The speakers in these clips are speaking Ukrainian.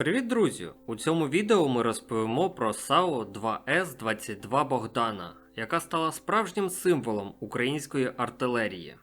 Привіт, друзі! У цьому відео ми розповімо про САУ 2С-22 Богдана, яка стала справжнім символом української артилерії.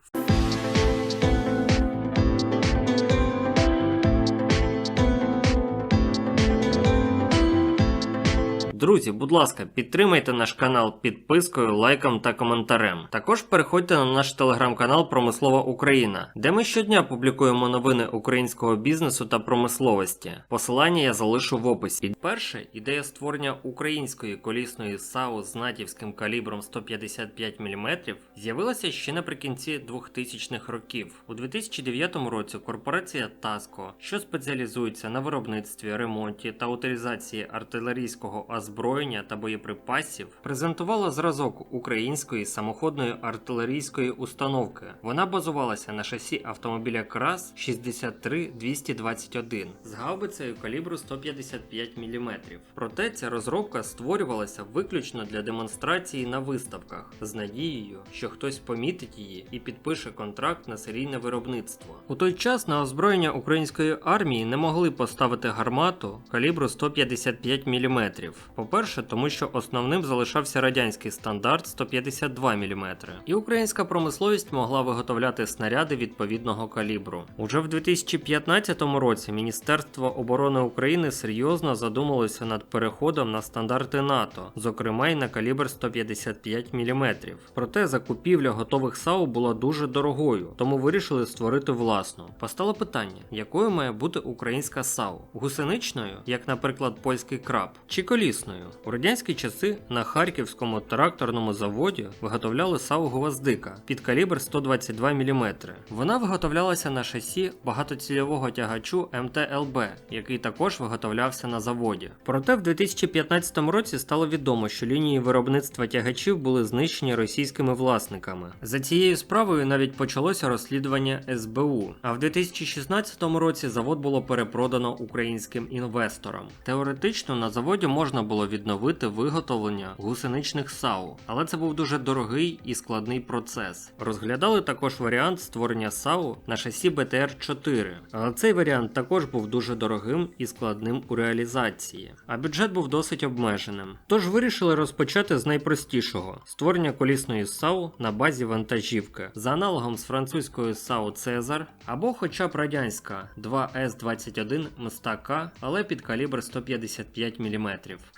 Друзі, будь ласка, підтримайте наш канал підпискою, лайком та коментарем. Також переходьте на наш телеграм-канал Промислова Україна, де ми щодня публікуємо новини українського бізнесу та промисловості. Посилання я залишу в описі. Перше, ідея створення української колісної САУ з натівським калібром 155 мм з'явилася ще наприкінці 2000-х років. У 2009 році корпорація Таско, що спеціалізується на виробництві, ремонті та утилізації артилерійського озброєння та боєприпасів, презентувала зразок української самоходної артилерійської установки. Вона базувалася на шасі автомобіля КРАС 63221 з гаубицею калібру 155 мм. Проте ця розробка створювалася виключно для демонстрації на виставках з надією, що хтось помітить її і підпише контракт на серійне виробництво. У той час на озброєння української армії не могли поставити гармату калібру 155 мм. По-перше, тому що основним залишався радянський стандарт 152 мм, і українська промисловість могла виготовляти снаряди відповідного калібру. Уже в 2015 році Міністерство оборони України серйозно задумалося над переходом на стандарти НАТО, зокрема й на калібр 155 мм. Проте закупівля готових САУ була дуже дорогою, тому вирішили створити власну. Постало питання, якою має бути українська САУ? Гусеничною, як, наприклад, польський краб, чи колісною? У радянські часи на харківському тракторному заводі виготовляли САУ Гвоздика під калібр 122 мм. Вона виготовлялася на шасі багатоцільового тягачу МТЛБ, який також виготовлявся на заводі. Проте в 2015 році стало відомо, що лінії виробництва тягачів були знищені російськими власниками. За цією справою навіть почалося розслідування СБУ. А в 2016 році завод було перепродано українським інвесторам. Теоретично на заводі можна було відновити виготовлення гусеничних САУ, але це був дуже дорогий і складний процес. Розглядали також варіант створення САУ на шасі БТР-4, але цей варіант також був дуже дорогим і складним у реалізації, а бюджет був досить обмеженим. Тож вирішили розпочати з найпростішого створення колісної САУ на базі вантажівки за аналогом з французькою САУ Цезар або хоча б радянська 2С21 Мстака, але під калібр 155 мм.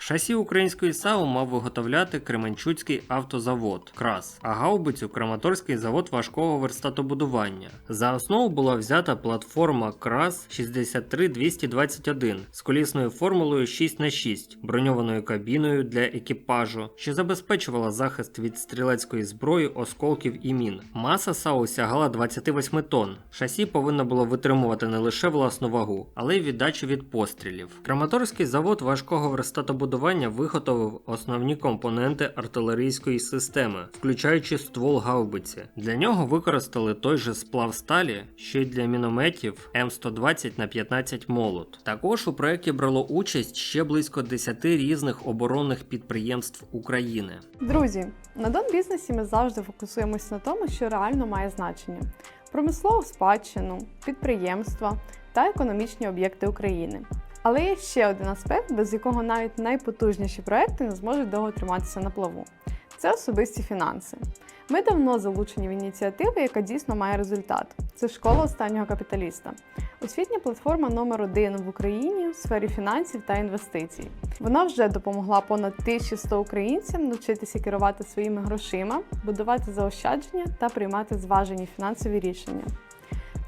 Шасі української САУ мав виготовляти Кременчуцький автозавод КРАС, а гаубицю Краматорський завод важкого верстатобудування. За основу була взята платформа КРАС 63221 з колісною формулою 6х6, броньованою кабіною для екіпажу, що забезпечувала захист від стрілецької зброї, осколків і мін. Маса САУ сягала 28 тонн. Шасі повинно було витримувати не лише власну вагу, але й віддачу від пострілів. Краматорський завод важкого верстатобудування виготовив основні компоненти артилерійської системи, включаючи ствол гаубиці. Для нього використали той же сплав сталі, що й для мінометів М120 на 15 молот. Також у проєкті брало участь ще близько 10 різних оборонних підприємств України. Друзі, на Дон бізнесі ми завжди фокусуємося на тому, що реально має значення: промислову спадщину, підприємства та економічні об'єкти України. Але є ще один аспект, без якого навіть найпотужніші проекти не зможуть довго триматися на плаву. Це особисті фінанси. Ми давно залучені в ініціативу, яка дійсно має результат. Це школа останнього капіталіста. Освітня платформа номер один в Україні в сфері фінансів та інвестицій. Вона вже допомогла понад 1100 українцям навчитися керувати своїми грошима, будувати заощадження та приймати зважені фінансові рішення.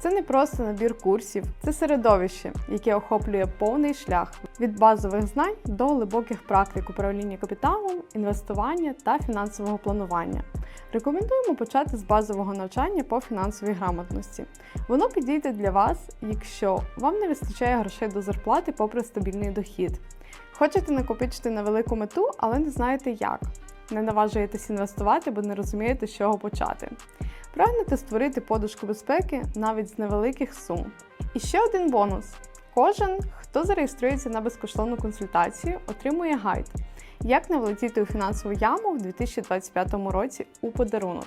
Це не просто набір курсів, це середовище, яке охоплює повний шлях від базових знань до глибоких практик управління капіталом, інвестування та фінансового планування. Рекомендуємо почати з базового навчання по фінансовій грамотності. Воно підійде для вас, якщо вам не вистачає грошей до зарплати попри стабільний дохід. Хочете накопичити на велику мету, але не знаєте як. Не наважуєтесь інвестувати, бо не розумієте, з чого почати. Прагнете створити подушку безпеки навіть з невеликих сум. І ще один бонус: кожен, хто зареєструється на безкоштовну консультацію, отримує гайд, як не влетіти у фінансову яму в 2025 році у подарунок.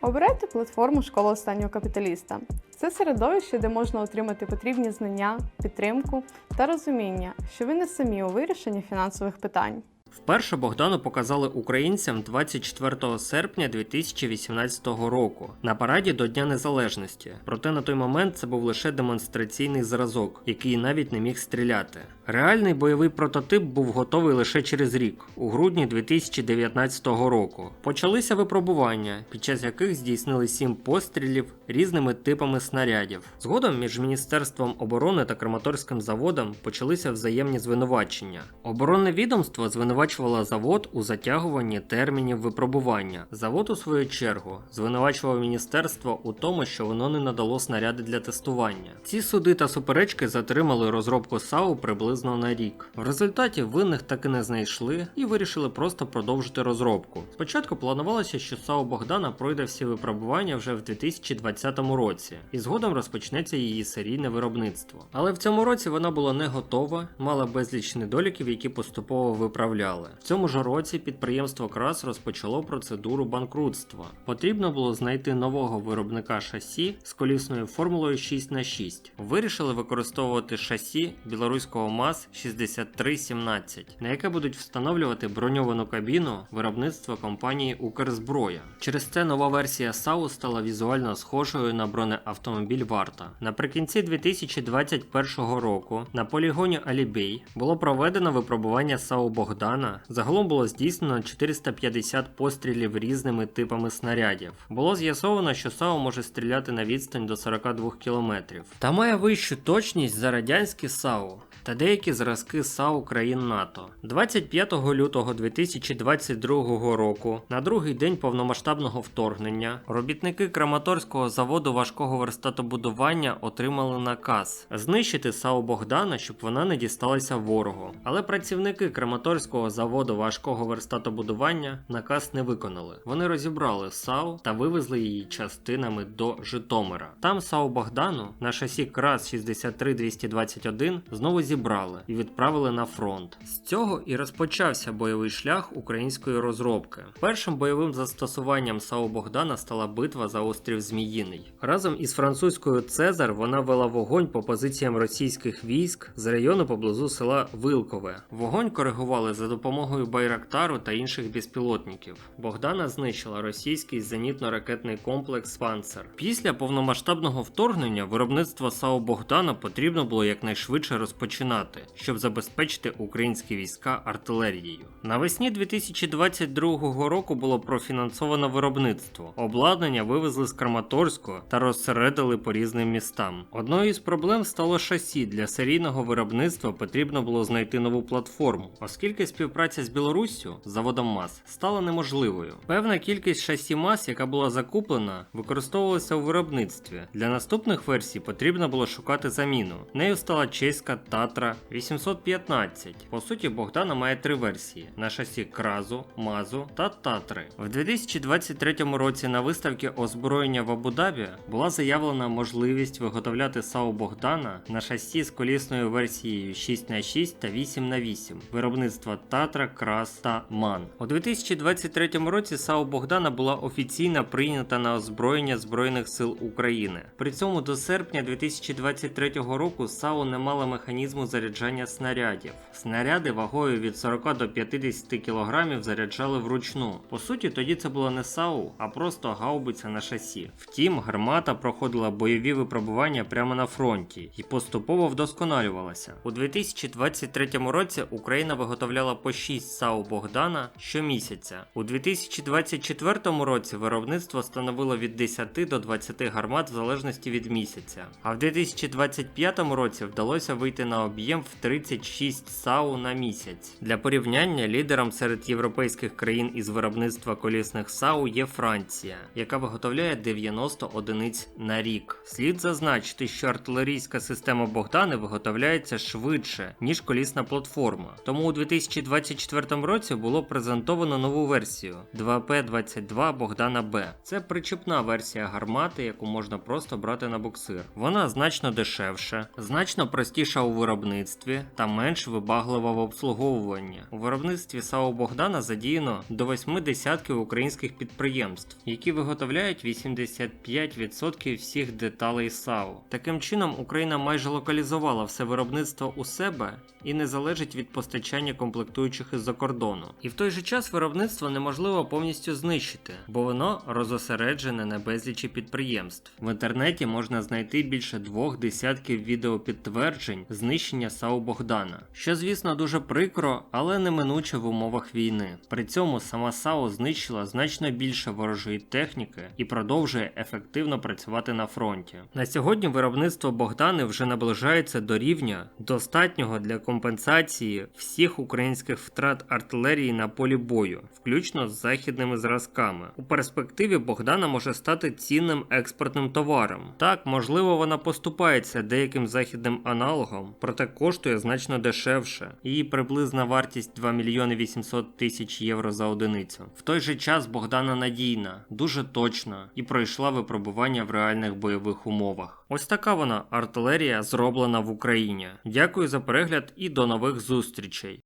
Обирайте платформу Школа останнього капіталіста. Це середовище, де можна отримати потрібні знання, підтримку та розуміння, що ви не самі у вирішенні фінансових питань. Вперше Богдану показали українцям 24 серпня 2018 року на параді до Дня Незалежності. Проте на той момент це був лише демонстраційний зразок, який навіть не міг стріляти. Реальний бойовий прототип був готовий лише через рік, у грудні 2019 року. Почалися випробування, під час яких здійснили сім пострілів різними типами снарядів. Згодом між Міністерством оборони та Краматорським заводом почалися взаємні звинувачення. Оборонне відомство звинувачувало завод у затягуванні термінів випробування. Завод, у свою чергу, звинувачував міністерство у тому, що воно не надало снаряди для тестування. Ці суди та суперечки затримали розробку САУ приблизно на рік. В результаті винних так і не знайшли і вирішили просто продовжити розробку. Спочатку планувалося, що САУ Богдана пройде всі випробування вже в 2020 році, і згодом розпочнеться її серійне виробництво. Але в цьому році вона була не готова, мала безліч недоліків, які поступово виправляли. В цьому ж році підприємство Крас розпочало процедуру банкрутства. Потрібно було знайти нового виробника шасі з колісною формулою 6 х 6 Вирішили використовувати шасі білоруського МАЗ 6317, на яке будуть встановлювати броньовану кабіну виробництва компанії Укрзброя. Через це нова версія САУ стала візуально схожою на бронеавтомобіль Варта. Наприкінці 2021 року на полігоні Алібей було проведено випробування САУ Богдана. Загалом було здійснено 450 пострілів різними типами снарядів. Було з'ясовано, що САУ може стріляти на відстань до 42 км. Та має вищу точність за радянські САУ та деякі зразки САУ країн НАТО. 25 лютого 2022 року, на другий день повномасштабного вторгнення, робітники Краматорського заводу важкого верстатобудування отримали наказ знищити САУ Богдана, щоб вона не дісталася ворогу. Але працівники Краматорського заводу важкого верстатобудування наказ не виконали. Вони розібрали САУ та вивезли її частинами до Житомира. Там САУ Богдану на шасі КРАС 63221 знову зібрали і відправили на фронт. З цього і розпочався бойовий шлях української розробки. Першим бойовим застосуванням САУ Богдана стала битва за острів Зміїний. Разом із французькою Цезар вона вела вогонь по позиціям російських військ з району поблизу села Вилкове. Вогонь коригували за допомогою Байрактару та інших безпілотників. Богдана знищила російський зенітно-ракетний комплекс Панцер. Після повномасштабного вторгнення виробництво САУ Богдана потрібно було якнайшвидше розпочинати, щоб забезпечити українські війська артилерією. Навесні 2022 року було профінансовано виробництво. Обладнання вивезли з Краматорського та розсередили по різним містам. Одною із проблем стало шасі. Для серійного виробництва потрібно було знайти нову платформу, оскільки співпраця з Білоруссю заводом МАЗ стала неможливою. Певна кількість шасі МАЗ, яка була закуплена, використовувалася у виробництві. Для наступних версій потрібно було шукати заміну. Нею стала чеська Татра 815. По суті, Богдана має три версії: на шасі Кразу, Мазу та Татри. В 2023 році на виставці озброєння в Абу-Дабі була заявлена можливість виготовляти САУ Богдана на шасі з колісною версією 6х6 та 8х8 виробництва Татра, Крас та Ман. У 2023 році САУ Богдана була офіційно прийнята на озброєння Збройних сил України. При цьому до серпня 2023 року САУ не мала механізму заряджання снарядів. Снаряди вагою від 40 до 50 кг заряджали вручну. По суті, тоді це було не САУ, а просто гаубиця на шасі. Втім, гармата проходила бойові випробування прямо на фронті і поступово вдосконалювалася. У 2023 році Україна виготовляла по 6 САУ Богдана щомісяця. У 2024 році виробництво становило від 10 до 20 гармат в залежності від місяця. А в 2025 році вдалося вийти на об'єм в 36 САУ на місяць. Для порівняння лідером серед європейських країн із виробництва колісних САУ є Франція, яка виготовляє 90 одиниць на рік. Слід зазначити, що артилерійська система Богдани виготовляється швидше, ніж колісна платформа. Тому у 2024 році було презентовано нову версію 2П-22 Богдана Б. Це причепна версія гармати, яку можна просто брати на буксир. Вона значно дешевша, значно простіша у виробництві виробництві та менш вибаглива в обслуговуванні. У виробництві САУ Богдана задіяно до восьми десятків українських підприємств, які виготовляють 85% всіх деталей САУ. Таким чином, Україна майже локалізувала все виробництво у себе і не залежить від постачання комплектуючих із-за кордону. І в той же час виробництво неможливо повністю знищити, бо воно розосереджене на безлічі підприємств. В інтернеті можна знайти більше двох десятків відеопідтверджень знищення САУ Богдана, що звісно дуже прикро, але неминуче в умовах війни. При цьому сама САУ знищила значно більше ворожої техніки і продовжує ефективно працювати на фронті. На сьогодні виробництво Богдани вже наближається до рівня достатнього для компенсації всіх українських втрат артилерії на полі бою, включно з західними зразками. У перспективі Богдана може стати цінним експортним товаром. Так, можливо, вона поступається деяким західним аналогом, проте коштує значно дешевше. Її приблизна вартість 2 мільйони 800 тисяч євро за одиницю. В той же час Богдана надійна, дуже точна і пройшла випробування в реальних бойових умовах. Ось така вона артилерія, зроблена в Україні. Дякую за перегляд і до нових зустрічей.